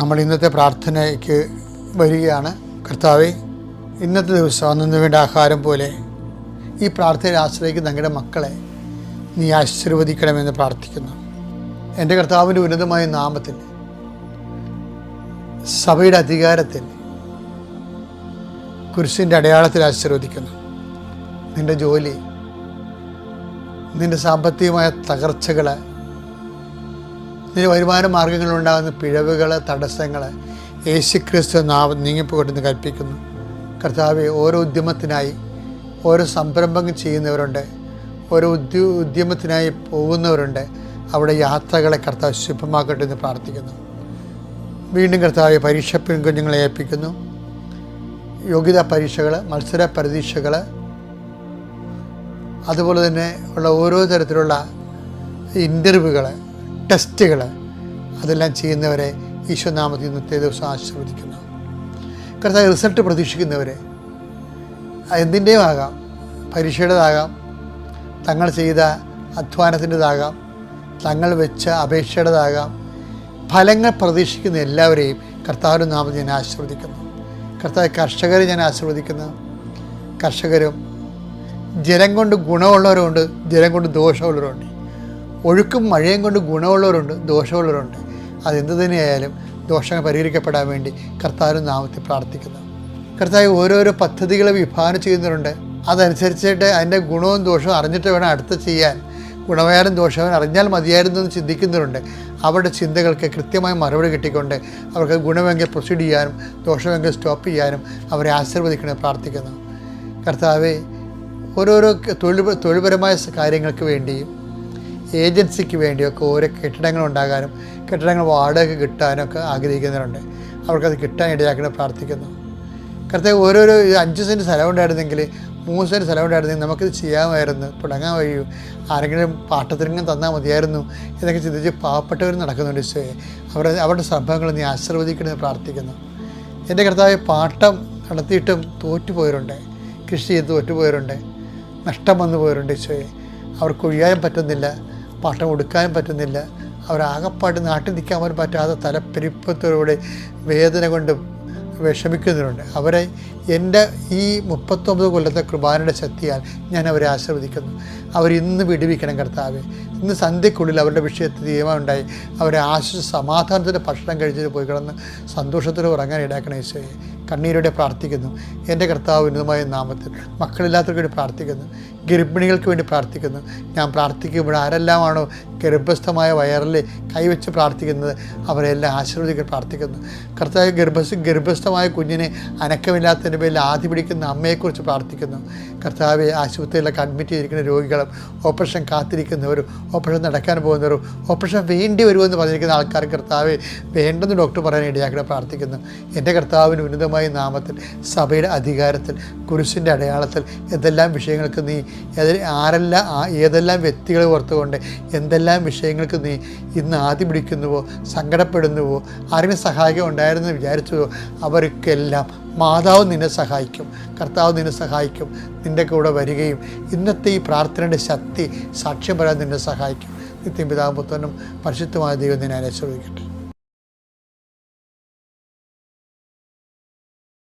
നമ്മൾ ഇന്നത്തെ പ്രാർത്ഥനയ്ക്ക് വരികയാണ്. കർത്താവെ ഇന്നത്തെ ദിവസം അന്നു വേണ്ട ആഹാരം പോലെ ഈ പ്രാർത്ഥനയിൽ ആശ്രയിക്കുന്ന ഞങ്ങളുടെ മക്കളെ നീ ആശീർവദിക്കണമെന്ന് പ്രാർത്ഥിക്കുന്നു. എന്റെ കർത്താവിന്റെ ഉന്നതമായ നാമത്തിൽ സഭയുടെ അധികാരത്തിൽ കുരിശിന്റെ അടയാളത്തിൽ ആശീർവദിക്കുന്നു. നിന്റെ ജോലി നിന്റെ സാമ്പത്തികമായ തകർച്ചകൾ നിന്റെ വരുമാന മാർഗങ്ങളിലുണ്ടാകുന്ന പിഴവുകൾ തടസ്സങ്ങൾ യേശുക്രിസ്തു നാവ് നീങ്ങിപ്പോകട്ടെന്ന് കൽപ്പിക്കുന്നു. കർത്താവെ ഓരോ ഉദ്യമത്തിനായി ഓരോ സംരംഭം ചെയ്യുന്നവരുണ്ട്. ഓരോ ഉദ്യ ഉദ്യമത്തിനായി പോകുന്നവരുണ്ട്. അവിടെ യാത്രകളെ കർത്താവ് ശുഭമാക്കട്ടെ എന്ന് പ്രാർത്ഥിക്കുന്നു. വീണ്ടും കർത്താവ് പരീക്ഷ പെൺകുഞ്ഞുങ്ങളെ ഏൽപ്പിക്കുന്നു. യോഗ്യതാ പരീക്ഷകൾ മത്സര പരീക്ഷകൾ അതുപോലെ തന്നെ ഉള്ള ഓരോ തരത്തിലുള്ള ഇന്റർവ്യൂകൾ ടെസ്റ്റുകൾ അതെല്ലാം ചെയ്യുന്നവരെ ഈശ്വനാമത്തിൽ ഇന്നത്തെ ദിവസം ആശീർവദിക്കുന്നു. കർത്താവ് റിസൾട്ട് പ്രതീക്ഷിക്കുന്നവരെ എന്തിന്റെയും ആകാം പരീക്ഷയുടേതാകാം. തങ്ങൾ ചെയ്ത അധ്വാനത്തിന്റെതാകാം. തങ്ങൾ വെച്ച അപേക്ഷയുടേതാകാം. ഫലങ്ങൾ പ്രതീക്ഷിക്കുന്ന എല്ലാവരെയും കർത്താവിന്റെ നാമത്തിൽ ഞാൻ ആശീർവദിക്കുന്നു. കർത്താവ് കർഷകരെ ഞാൻ ആശീർവദിക്കുന്നു. കർഷകരും ജലം കൊണ്ട് ഗുണമുള്ളവരുണ്ട് ജലം കൊണ്ട് ദോഷമുള്ളവരുണ്ട് ഒഴുക്കും മഴയും കൊണ്ട് ഗുണമുള്ളവരുണ്ട് ദോഷമുള്ളവരുണ്ട്. അതെന്ത് തന്നെയായാലും ദോഷങ്ങൾ പരിഹരിക്കപ്പെടാൻ വേണ്ടി കർത്താവിന്റെ നാമത്തിൽ പ്രാർത്ഥിക്കുന്നു. കർത്താവ് ഓരോരോ പദ്ധതികളെ വിഭാവനം ചെയ്യുന്നവരുണ്ട്. അതനുസരിച്ചിട്ട് അതിന്റെ ഗുണവും ദോഷവും അറിഞ്ഞിട്ട് വേണം അടുത്ത് ചെയ്യാൻ. ഗുണമായാലും ദോഷവും അറിഞ്ഞാൽ മതിയായിരുന്നു എന്ന് ചിന്തിക്കുന്നവരുണ്ട്. അവരുടെ ചിന്തകൾക്ക് കൃത്യമായ മറുപടി കിട്ടിക്കൊണ്ട് അവർക്ക് ഗുണമെങ്കിൽ പ്രൊസീഡ് ചെയ്യാനും ദോഷമെങ്കിൽ സ്റ്റോപ്പ് ചെയ്യാനും അവരെ ആശീർവദിക്കണമെന്ന് പ്രാർത്ഥിക്കുന്നു. കർത്താവെ ഓരോരോ തൊഴിൽ തൊഴിൽപരമായ കാര്യങ്ങൾക്ക് വേണ്ടിയും ഏജൻസിക്ക് വേണ്ടിയൊക്കെ ഓരോ കെട്ടിടങ്ങൾ ഉണ്ടാകാനും കെട്ടിടങ്ങൾ വാടക കിട്ടാനും ഒക്കെ ആഗ്രഹിക്കുന്നവരുണ്ട്. അവർക്കത് കിട്ടാൻ ഇടയാക്കണം പ്രാർത്ഥിക്കുന്നു. കർത്താവ് ഓരോരോ അഞ്ച് സെന്റ് സ്ഥലം ഉണ്ടായിരുന്നെങ്കിൽ മൂന്ന് സെന്റ് സ്ഥലം ഉണ്ടായിരുന്നെങ്കിൽ നമുക്കിത് ചെയ്യാമായിരുന്നു. തുടങ്ങാൻ കഴിയൂ. ആരെങ്കിലും പാട്ടത്തിനെങ്കിലും തന്നാൽ മതിയായിരുന്നു എന്നൊക്കെ ചിന്തിച്ച് പാവപ്പെട്ടവർ നടക്കുന്നുണ്ട് ഈശോയെ. അവരുടെ അവരുടെ സംഭവങ്ങൾ നീ ആശീർവദിക്കണമെന്ന് പ്രാർത്ഥിക്കുന്നു. എന്റെ കർത്താവ് പാട്ടം നടത്തിയിട്ടും തോറ്റുപോയവരുണ്ട്. കൃഷി ചെയ്ത് തോറ്റുപോയവരുണ്ട്. നഷ്ടം വന്നു പോയവരുണ്ട് ഈശോയെ. അവർക്ക് ഒഴിയാൻ പറ്റുന്നില്ല. പാട്ടം കൊടുക്കാനും പറ്റുന്നില്ല. അവരാകപ്പാട് നാട്ടിൽ നിൽക്കാൻ പോലും പറ്റാതെ തലപ്പെരിപ്പത്തോടെ വേദന കൊണ്ട് വിഷമിക്കുന്നവരുണ്ട് അവരെ എന്റെ ഈ മുപ്പത്തൊമ്പത് കൊല്ലത്തെ കുർബാനയുടെ ശക്തിയാൽ ഞാൻ അവരെ ആശീർവദിക്കുന്നു. അവരിന്ന് വിടുവിക്കണം കർത്താവെ. ഇന്ന് സന്ധ്യക്കുള്ളിൽ അവരുടെ വിഷയത്തിൽ തീരുമാനമുണ്ടായി അവരെ ആശ്വസ സമാധാനത്തിന്റെ ഭക്ഷണം കഴിച്ചിട്ട് പോയി കിടന്ന് സന്തോഷത്തോടെ ഉറങ്ങാൻ ഇടാക്കണം ഈശോയെ കണ്ണീരോടെ പ്രാർത്ഥിക്കുന്നു. എന്റെ കർത്താവ് ഉന്നതമായ നാമത്തിൽ മക്കളില്ലാത്തവർക്ക് വേണ്ടി പ്രാർത്ഥിക്കുന്നു. ഗർഭിണികൾക്ക് വേണ്ടി പ്രാർത്ഥിക്കുന്നു. ഞാൻ പ്രാർത്ഥിക്കുമ്പോൾ ആരെല്ലാമാണോ ഗർഭസ്ഥമായ വയറിൽ കൈവച്ച് പ്രാർത്ഥിക്കുന്നത് അവരെല്ലാം ആശീർവദിക്കാൻ പ്രാർത്ഥിക്കുന്നു. കർത്താവ് ഗർഭസ്ഥ ഗർഭസ്ഥമായ കുഞ്ഞിനെ അനക്കമില്ലാത്തതിന്റെ പേരിൽ ആദ്യ പിടിക്കുന്ന അമ്മയെക്കുറിച്ച് പ്രാർത്ഥിക്കുന്നു. കർത്താവെ ആശുപത്രിയിലൊക്കെ അഡ്മിറ്റ് ചെയ്തിരിക്കുന്ന രോഗികളും ഓപ്പറേഷൻ കാത്തിരിക്കുന്നവരും ഓപ്പറേഷൻ നടക്കാൻ പോകുന്നവരും ഓപ്പറേഷൻ വേണ്ടി വരുമെന്ന് പറഞ്ഞിരിക്കുന്ന ആൾക്കാർ കർത്താവെ വേണ്ടെന്ന് ഡോക്ടർ പറയാൻ ഇടയാക്കിടെ പ്രാർത്ഥിക്കുന്നു. എന്റെ കർത്താവിന് ഉന്നതമായ നാമത്തിൽ സഭയുടെ അധികാരത്തിൽ കുരിശിന്റെ അടയാളത്തിൽ എന്തെല്ലാം വിഷയങ്ങൾക്ക് നീ ആരെല്ലാം ഏതെല്ലാം വ്യക്തികളെ ഓർത്തുകൊണ്ട് എന്തെല്ലാം വിഷയങ്ങൾക്ക് നീ ഇന്ന് ആദ്യം പിടിക്കുന്നുവോ സങ്കടപ്പെടുന്നുവോ ആരെങ്കിലും സഹായിക്കാൻ ഉണ്ടായിരുന്നെന്ന് വിചാരിച്ചുവോ അവർക്കെല്ലാം മാതാവ് നിന്നെ സഹായിക്കും കർത്താവ് നിന്നെ സഹായിക്കും നിന്റെ കൂടെ വരികയും ഇന്നത്തെ ഈ പ്രാർത്ഥനയുടെ ശക്തി സാക്ഷ്യം പറയാൻ നിന്നെ സഹായിക്കും. നിത്യം പിതാവും പുത്രനും പരിശുദ്ധമായ ദൈവം നിന്നെ അനുസരിക്കട്ടെ